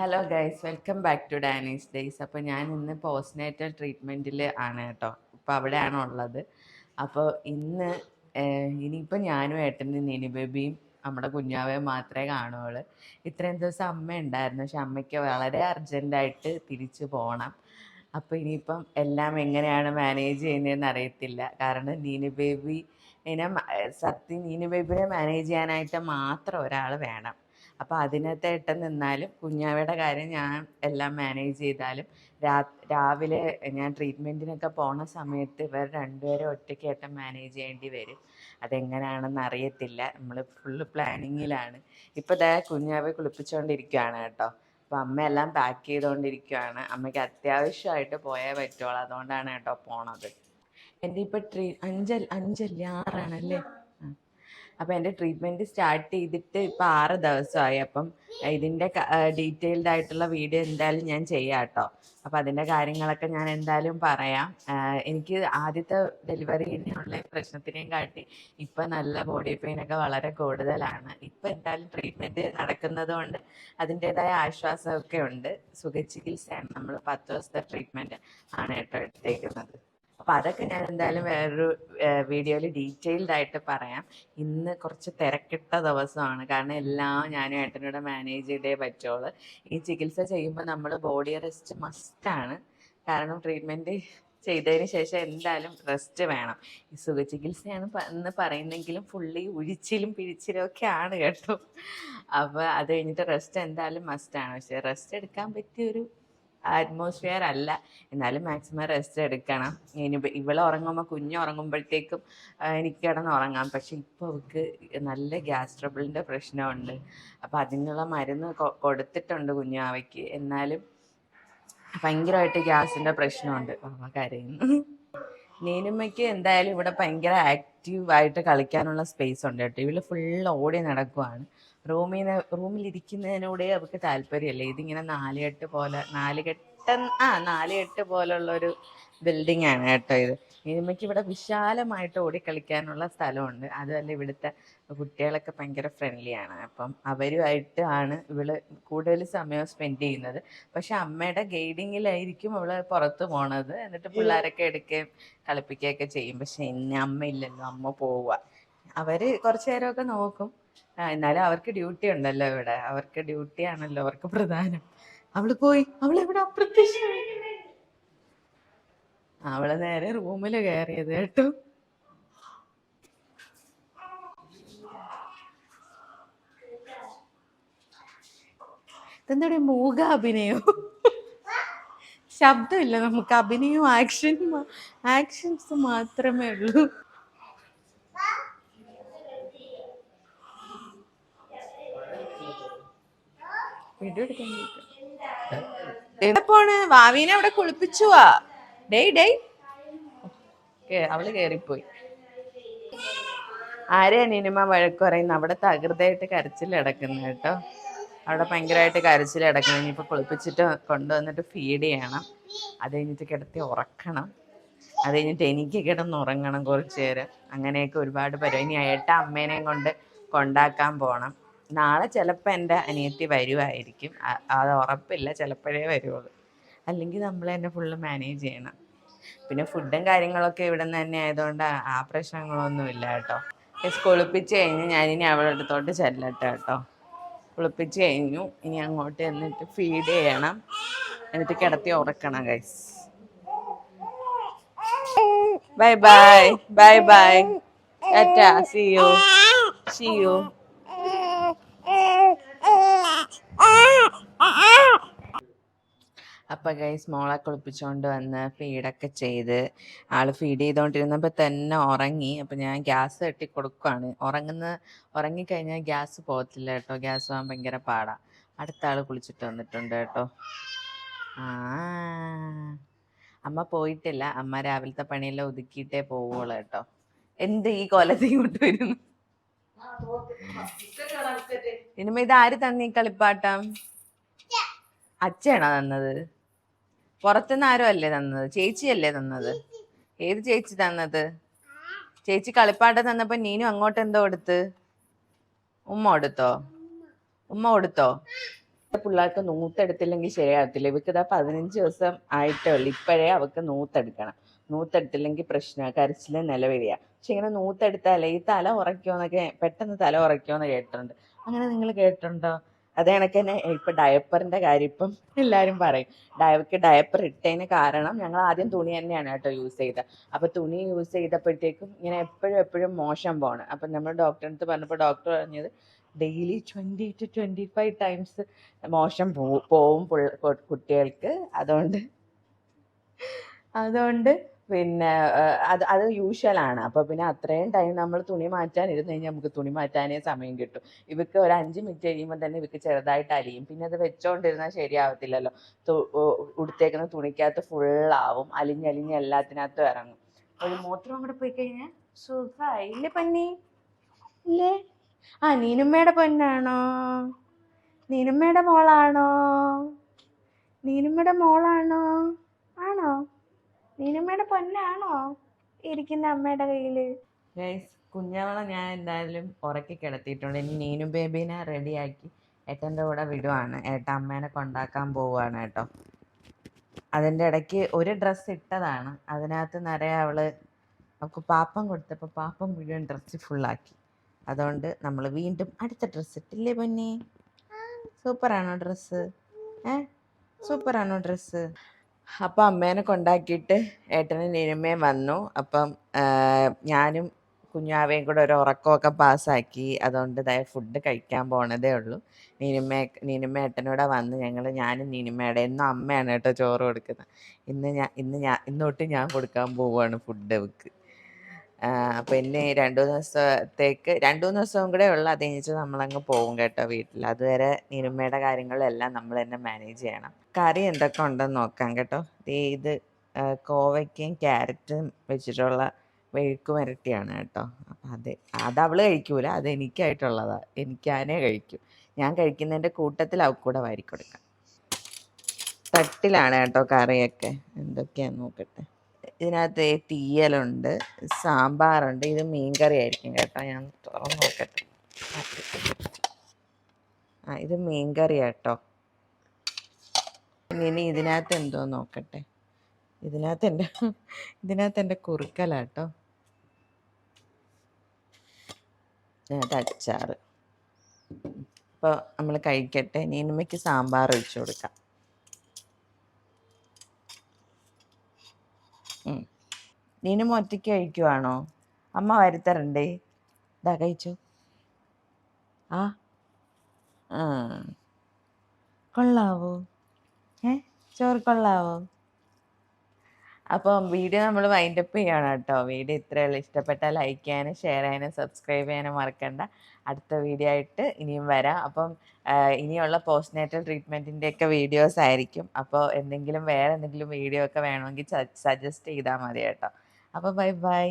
Hello guys welcome back to Dani's days അപ്പോൾ ഞാൻ ഇന്ന് പോസ്റ്റ്നേറ്റൽ ട്രീറ്റ്മെന്റിൽ ആണ് കേട്ടോ. ഇപ്പോൾ അവിടെയാണ് ഉള്ളത്. അപ്പോൾ ഇന്ന് ഇനിയിപ്പോൾ ഞാനും ഏട്ടനും നിനി ബേബിയും നമ്മുടെ കുഞ്ഞാവയും മാത്രമേ കാണുകയുള്ളൂ ഇത്രയും ദിവസം അമ്മ ഉണ്ടായിരുന്നു. പക്ഷെ അമ്മയ്ക്ക് വളരെ അർജന്റായിട്ട് തിരിച്ചു പോകണം അപ്പോൾ ഇനിയിപ്പം എല്ലാം എങ്ങനെയാണ് മാനേജ് ചെയ്യുന്നതെന്ന് അറിയത്തില്ല. കാരണം നീനു ബേബി ഇനെ സത്യം നീനു ബേബിനെ മാനേജ് ചെയ്യാനായിട്ട് മാത്രം ഒരാൾ വേണം. അപ്പോൾ അതിനകത്ത് ഏട്ടൻ നിന്നാലും കുഞ്ഞാവയുടെ കാര്യം ഞാൻ എല്ലാം മാനേജ് ചെയ്താലും രാ രാവിലെ ഞാൻ ട്രീറ്റ്മെന്റിനൊക്കെ പോണ സമയത്ത് ഇവർ രണ്ടുപേരും ഒറ്റയ്ക്ക് ഏട്ടൻ മാനേജ് ചെയ്യേണ്ടി വരും. അതെങ്ങനെയാണെന്ന് അറിയത്തില്ല. നമ്മൾ ഫുള്ള് പ്ലാനിങ്ങിലാണ് ഇപ്പോൾ ദയ കുഞ്ഞാവെ കുളിപ്പിച്ചുകൊണ്ടിരിക്കുകയാണ് കേട്ടോ. അപ്പോൾ അമ്മ എല്ലാം പാക്ക് ചെയ്തുകൊണ്ടിരിക്കുകയാണ് അമ്മയ്ക്ക് അത്യാവശ്യമായിട്ട് പോയേ പറ്റുള്ളൂ അതുകൊണ്ടാണ് കേട്ടോ പോണത്. എന്റെ ഇപ്പോൾ ട്രീ അഞ്ചൽ അഞ്ചല്ലേ ആറാണല്ലേ? അപ്പോൾ എന്റെ ട്രീറ്റ്മെന്റ് സ്റ്റാർട്ട് ചെയ്തിട്ട് ഇപ്പോൾ ആറ് ദിവസമായി. അപ്പം ഇതിന്റെ ഡീറ്റെയിൽഡ് ആയിട്ടുള്ള വീഡിയോ എന്തായാലും ഞാൻ ചെയ്യാം കേട്ടോ അപ്പം അതിന്റെ കാര്യങ്ങളൊക്കെ ഞാൻ എന്തായാലും പറയാം. എനിക്ക് ആദ്യത്തെ ഡെലിവറിനുള്ള പ്രശ്നത്തിനെയും കാട്ടി ഇപ്പം നല്ല ബോഡി പെയിനൊക്കെ വളരെ കൂടുതലാണ്. ഇപ്പം എന്തായാലും ട്രീറ്റ്മെന്റ് നടക്കുന്നത് കൊണ്ട് അതിന്റേതായ ആശ്വാസമൊക്കെ ഉണ്ട്. സുഖചികിത്സയാണ് നമ്മൾ പത്ത് ദിവസത്തെ ട്രീറ്റ്മെന്റ് ആണ് കേട്ടോ എടുത്തേക്കുന്നത്. അപ്പോൾ അതൊക്കെ ഞാൻ എന്തായാലും വേറൊരു വീഡിയോയിൽ ഡീറ്റെയിൽഡ് ആയിട്ട് പറയാം. ഇന്ന് കുറച്ച് തിരക്കിട്ട ദിവസമാണ്. കാരണം എല്ലാം ഞാനും ഏട്ടനൂടെ മാനേജ് ചെയ്തേ പറ്റുള്ളൂ. ഈ ചികിത്സ ചെയ്യുമ്പോൾ നമ്മൾ ബോഡി റെസ്റ്റ് മസ്റ്റാണ് കാരണം ട്രീറ്റ്മെന്റ് ചെയ്തതിന് ശേഷം എന്തായാലും റെസ്റ്റ് വേണം. ഈ സുഖചികിത്സയാണ് ചികിത്സയാണ് എന്ന് പറയുന്നെങ്കിലും ഫുള്ളി ഉഴിച്ചിലും പിഴിച്ചിലും ഒക്കെ ആണ് കേട്ടോ. അപ്പോൾ അത് കഴിഞ്ഞിട്ട് റെസ്റ്റ് എന്തായാലും മസ്റ്റാണ് പക്ഷേ റെസ്റ്റ് എടുക്കാൻ പറ്റിയൊരു അറ്റ്മോസ്ഫിയർ അല്ല. എന്നാലും മാക്സിമം റെസ്റ്റ് എടുക്കണം. ഇനി ഇവിടെ ഉറങ്ങുമ്പോൾ കുഞ്ഞ് ഉറങ്ങുമ്പോഴത്തേക്കും എനിക്ക് കിടന്ന് ഉറങ്ങാം. പക്ഷെ ഇപ്പോൾ അവൾക്ക് നല്ല ഗ്യാസ് ട്രബിളിന്റെ പ്രശ്നമുണ്ട്. അപ്പോൾ അതിനുള്ള മരുന്ന് കൊടുത്തിട്ടുണ്ട് കുഞ്ഞാവയ്ക്ക് എന്നാലും ഭയങ്കരമായിട്ട് ഗ്യാസിന്റെ പ്രശ്നമുണ്ട്. അമ്മ കരയുന്നു നീനുമ്മയ്ക്ക് എന്തായാലും ഇവിടെ ഭയങ്കര ആക്റ്റീവായിട്ട് കളിക്കാനുള്ള സ്പേസ് ഉണ്ട് കേട്ടോ. ഇവൾ ഫുൾ ഓടി നടക്കുവാണ്. റൂമിൽ റൂമിലിരിക്കുന്നതിനോടെ അവർക്ക് താല്പര്യമല്ല. ഇതിങ്ങനെ നാലുകെട്ട് പോലെ നാലുകെട്ട ആ നാലുകെട്ട് പോലുള്ളൊരു ബിൽഡിംഗ് ആണ് കേട്ടോ ഇത്. ഇനിമയ്ക്ക് ഇവിടെ വിശാലമായിട്ട് ഓടിക്കളിക്കാനുള്ള സ്ഥലമുണ്ട്. അതുമല്ല ഇവിടുത്തെ കുട്ടികളൊക്കെ ഭയങ്കര ഫ്രണ്ട്ലിയാണ്. അപ്പം അവരുമായിട്ട് ആണ് ഇവൾ കൂടുതൽ സമയം സ്പെൻഡ് ചെയ്യുന്നത്. പക്ഷെ അമ്മയുടെ ഗൈഡിങ്ങിലായിരിക്കും അവൾ പുറത്ത് പോണത്. എന്നിട്ട് പിള്ളേരൊക്കെ എടുക്കുകയും കളിപ്പിക്കുകയൊക്കെ ചെയ്യും. പക്ഷെ ഇനി അമ്മ ഇല്ലല്ലോ അമ്മ പോവുക. അവർ കുറച്ചു നേരമൊക്കെ നോക്കും. എന്നാലും അവർക്ക് ഡ്യൂട്ടി ഉണ്ടല്ലോ ഇവിടെ. അവർക്ക് ഡ്യൂട്ടി ആണല്ലോ അവർക്ക് പ്രധാനം. അവൾ പോയി. അവൾ ഇവിടെ അവൾ നേരെ റൂമിൽ കയറിയത് കേട്ടോ. ഇതെന്താ മൂക അഭിനയോ? ശബ്ദമില്ല നമുക്ക്. അഭിനയവും ആക്ഷനും ആക്ഷൻസ് മാത്രമേ ഉള്ളൂ. വീഡിയോ പോണ്? അവിടെ കുളിപ്പിച്ചുവാ. ഡേയ് ഡേയ്. അവൾ കേറിപ്പോയി. ആരെയാ നിനിമ വഴക്ക് പറയുന്നത് അവിടെ തകൃതയായിട്ട് കരച്ചിൽ കിടക്കുന്നത് കേട്ടോ. അവിടെ ഭയങ്കരമായിട്ട് കരച്ചിൽ കിടക്കുന്നത് കുളിപ്പിച്ചിട്ട് കൊണ്ടുവന്നിട്ട് ഫീഡ് ചെയ്യണം. അത് കഴിഞ്ഞിട്ട് കിടത്തി ഉറക്കണം. അത് കഴിഞ്ഞിട്ട് എനിക്ക് കിടന്ന് ഉറങ്ങണം കുറച്ച് നേരം. അങ്ങനെയൊക്കെ ഒരുപാട് പരിപാടി. ഇനി ഏട്ട അമ്മേനെയും കൊണ്ട് കൊണ്ടാക്കാൻ പോകണം നാളെ ചിലപ്പോൾ എന്റെ അനിയത്തി വരുമായിരിക്കും അത് ഉറപ്പില്ല ചിലപ്പോഴേ വരുള്ളൂ അല്ലെങ്കിൽ നമ്മൾ തന്നെ ഫുള്ള് മാനേജ് ചെയ്യണം. പിന്നെ ഫുഡും കാര്യങ്ങളൊക്കെ ഇവിടെ നിന്ന് തന്നെ ആയതുകൊണ്ട് ആ- ആ പ്രശ്നങ്ങളൊന്നും ഇല്ല കേട്ടോ. എസ് കുളിപ്പിച്ച് കഴിഞ്ഞ് ഞാനിനി അവളുടെ അടുത്തോട്ട് ചെല്ലട്ടെ കേട്ടോ. കുളിപ്പിച്ച് കഴിഞ്ഞു. ഇനി അങ്ങോട്ട് എന്നിട്ട് ഫീഡ് ചെയ്യണം. എന്നിട്ട് കിടത്തി ഉറക്കണം guys bye bye bye bye tata see you see you അപ്പം ഗൈസ് മോളെ കുളിപ്പിച്ചുകൊണ്ട് വന്ന് ഫീഡൊക്കെ ചെയ്ത്. ആൾ ഫീഡ് ചെയ്തുകൊണ്ടിരുന്നപ്പോൾ തന്നെ ഉറങ്ങി. അപ്പം ഞാൻ ഗ്യാസ് കെട്ടി കൊടുക്കുവാണ്. ഉറങ്ങുന്ന ഉറങ്ങിക്കഴിഞ്ഞാൽ ഗ്യാസ് പോകത്തില്ല കേട്ടോ. ഗ്യാസ് പോകാൻ ഭയങ്കര പാടാ. അടുത്ത ആൾ കുളിച്ചിട്ട് വന്നിട്ടുണ്ട് കേട്ടോ. അമ്മ പോയിട്ടില്ല. അമ്മ രാവിലത്തെ പണിയെല്ലാം ഒതുക്കിയിട്ടേ പോവുള്ളൂ കേട്ടോ. എന്ത് ഈ കൊലത്തിൽ വരുന്നു? ഇനിമ ഇത് ആര് തന്നീ കളിപ്പാട്ടം? അച്ഛനാണോ തന്നത്? പുറത്തുനിന്ന് ആരും അല്ലേ തന്നത്? ചേച്ചിയല്ലേ തന്നത്? ഏത് ചേച്ചി തന്നത്? ചേച്ചി കളിപ്പാട്ടം തന്നപ്പോ നീനും അങ്ങോട്ട് എന്തോ എടുത്ത്? ഉമ്മ കൊടുത്തോ? ഉമ്മ കൊടുത്തോ? പിള്ളേർക്ക് നൂത്തെടുത്തില്ലെങ്കിൽ ശരിയാകത്തില്ല ഇവക്ക് ഇതാ പതിനഞ്ച് ദിവസം ആയിട്ടേ ഉള്ളൂ. ഇപ്പോഴേ അവക്ക് നൂത്തെടുക്കണം. നൂത്തെടുത്തില്ലെങ്കിൽ പ്രശ്നമാണ് കരച്ചിൽ നിലവിളിയാ പക്ഷെ ഇങ്ങനെ നൂത്തെടുത്താലേ ഈ തല ഉറയ്ക്കുമെന്നൊക്കെ പെട്ടെന്ന് തല ഉറയ്ക്കുമെന്ന് കേട്ടിട്ടുണ്ട്. അങ്ങനെ നിങ്ങൾ കേട്ടിട്ടുണ്ടോ? അതേ കണക്ക് തന്നെ ഇപ്പം ഡയപ്പറിന്റെ കാര്യം ഇപ്പം എല്ലാവരും പറയും. ഡയക്ക് ഡയപ്പർ ഇട്ടതിന് കാരണം ഞങ്ങൾ ആദ്യം തുണി തന്നെയാണ് കേട്ടോ യൂസ് ചെയ്തത്. അപ്പോൾ തുണി യൂസ് ചെയ്തപ്പോഴത്തേക്കും ഇങ്ങനെ എപ്പോഴും എപ്പോഴും മോശം പോണ്. അപ്പം നമ്മൾ ഡോക്ടറിന്റെ അടുത്ത് പറഞ്ഞപ്പോൾ ഡോക്ടർ പറഞ്ഞത് daily twenty two twenty five times മോശം പോവും കുട്ടികൾക്ക്. അതുകൊണ്ട് അതുകൊണ്ട് പിന്നെ അത് അത് യൂഷ്വലാണ് അപ്പോൾ പിന്നെ അത്രയും ടൈം നമ്മൾ തുണി മാറ്റാൻ ഇരുന്ന് കഴിഞ്ഞാൽ നമുക്ക് തുണി മാറ്റാനേ സമയം കിട്ടും. ഇവക്ക് ഒരു അഞ്ച് മിനിറ്റ് കഴിയുമ്പോൾ തന്നെ ഇവക്ക് ചെറുതായിട്ട് അലിയും. പിന്നെ അത് വെച്ചോണ്ടിരുന്നാൽ ശരിയാവത്തില്ലല്ലോ. ഉടുത്തേക്കുന്ന തുണിക്കകത്ത് ഫുള്ളാവും അലിഞ്ഞലിഞ്ഞ് എല്ലാത്തിനകത്തും ഇറങ്ങും. ഒരു മൂത്രം കൂടെ പോയി കഴിഞ്ഞാൽ സുഖമായി ഇല്ലേ പന്നി? ഇല്ലേ? ആ നീനുമ്മയുടെ പൊന്നാണോ? നീനുമ്മയുടെ മോളാണോ? നീനുമ്മയുടെ മോളാണോ? ആണോ? നീനുമ്മയുടെ പൊന്നാണോ ഇരിക്കുന്ന അമ്മയുടെ കയ്യിൽ? കുഞ്ഞവളെ ഞാൻ എന്തായാലും ഉറക്കി കിടത്തിയിട്ടുണ്ട്. ഇനി നീനു ബേബീനെ റെഡിയാക്കി ഏട്ടന്റെ കൂടെ വിടുവാണ്. ഏട്ട അമ്മേനെ കൊണ്ടാക്കാൻ പോവുകയാണ് കേട്ടോ. അതിന്റെ ഇടയ്ക്ക് ഒരു ഡ്രസ്സ് ഇട്ടതാണ്. അതിനകത്ത് നിറയെ അവൾ നമുക്ക് പാപ്പം കൊടുത്തപ്പോൾ പാപ്പം മുഴുവൻ ഡ്രസ്സ് ഫുള്ളാക്കി അതുകൊണ്ട് നമ്മൾ വീണ്ടും അടുത്ത ഡ്രസ്സ് ഇട്ടില്ലേ പൊന്നെ? സൂപ്പറാണോ ഡ്രസ്സ് ഏ? സൂപ്പറാണോ ഡ്രസ്സ് അപ്പം അമ്മേനെ കൊണ്ടാക്കിയിട്ട് ഏട്ടനും നീനുമ്മയും വന്നു. അപ്പം ഞാനും കുഞ്ഞാവേയും കൂടെ ഒരു ഉറക്കമൊക്കെ പാസ്സാക്കി. അതുകൊണ്ട് ഇതായ ഫുഡ് കഴിക്കാൻ പോണതേ ഉള്ളൂ. നീനുമ്മ നീനുമ്മ ഏട്ടനൂടെ വന്ന് ഞങ്ങൾ ഞാനും നിനിമയുടെ എന്നും അമ്മയാണ് കേട്ടോ ചോറ് കൊടുക്കുന്നത്. ഇന്ന് ഞാൻ ഇന്ന് ഞാൻ ഇന്ന് തൊട്ട് ഞാൻ കൊടുക്കാൻ പോവുകയാണ് ഫുഡ് അവൾക്ക് എന്നെ ഈ രണ്ടു ദിവസത്തേക്ക് രണ്ടു മൂന്ന് ദിവസവും കൂടെ ഉള്ളു അത് കഴിഞ്ഞിട്ട് നമ്മളങ്ങ് പോകും കേട്ടോ വീട്ടിൽ. അതുവരെ നീനുമ്മയുടെ കാര്യങ്ങളെല്ലാം നമ്മൾ തന്നെ മാനേജ് ചെയ്യണം. കറി എന്തൊക്കെ ഉണ്ടെന്ന് നോക്കാം കേട്ടോ. ദേ ഇത് ആ, കോവയ്ക്കയും ക്യാരറ്റും വെച്ചിട്ടുള്ള മെഴുക്ക് വരട്ടിയാണ് കേട്ടോ. അപ്പം അത് അത് അവൾ കഴിക്കൂല അത് എനിക്കായിട്ടുള്ളതാണ് എനിക്കാനേ കഴിക്കൂ. ഞാൻ കഴിക്കുന്നതിന്റെ കൂട്ടത്തിൽ അവൾക്ക് കൂടെ വാരി കൊടുക്കാം. തട്ടിലാണ് കേട്ടോ കറിയൊക്കെ. എന്തൊക്കെയാന്ന് നോക്കട്ടെ. ഇതിനകത്ത് തീയലുണ്ട് സാമ്പാറുണ്ട് ഇത് മീൻകറി ആയിരിക്കും കേട്ടോ. ഞാൻ തുറന്ന് നോക്കട്ടെ. ആ ഇത് മീൻകറി കേട്ടോ ഇനി ഇതിനകത്ത് എന്തോ നോക്കട്ടെ. ഇതിനകത്ത് എന്റെ ഇതിനകത്ത് എന്റെ കുറുക്കലാട്ടോ. ഇതിനകത്ത് അച്ചാറ്. അപ്പോൾ നമ്മൾ കഴിക്കട്ടെ. ഇനി ഇനിമയ്ക്ക് സാമ്പാർ ഒഴിച്ചു കൊടുക്കാം. നീനുമ്മ ഒറ്റയ്ക്ക് കഴിക്കുവാണോ? അമ്മ വരുത്തരണ്ടേ? ഇതാ കഴിച്ചു. ആ. കൊള്ളാവോ? ഏ? ചോറ് കൊള്ളാവോ? അപ്പം വീഡിയോ നമ്മൾ വൈൻഡ് അപ്പ് ചെയ്യണം കേട്ടോ വീഡിയോ ഇത്രയുള്ള ഇഷ്ടപ്പെട്ടാൽ ലൈക്ക് ചെയ്യാനും ഷെയർ ചെയ്യാനും സബ്സ്ക്രൈബ് ചെയ്യാനും മറക്കണ്ട. അടുത്ത വീഡിയോ ആയിട്ട് ഇനിയും വരാം. അപ്പം ഇനിയുള്ള പോസ്റ്റ് നേറ്റൽ ട്രീറ്റ്മെന്റിന്റെ ഒക്കെ വീഡിയോസ് ആയിരിക്കും. അപ്പോൾ എന്തെങ്കിലും വേറെ എന്തെങ്കിലും വീഡിയോ ഒക്കെ വേണമെങ്കിൽ സജസ്റ്റ് ചെയ്താൽ മതി കേട്ടോ. അപ്പോൾ ബൈ ബൈ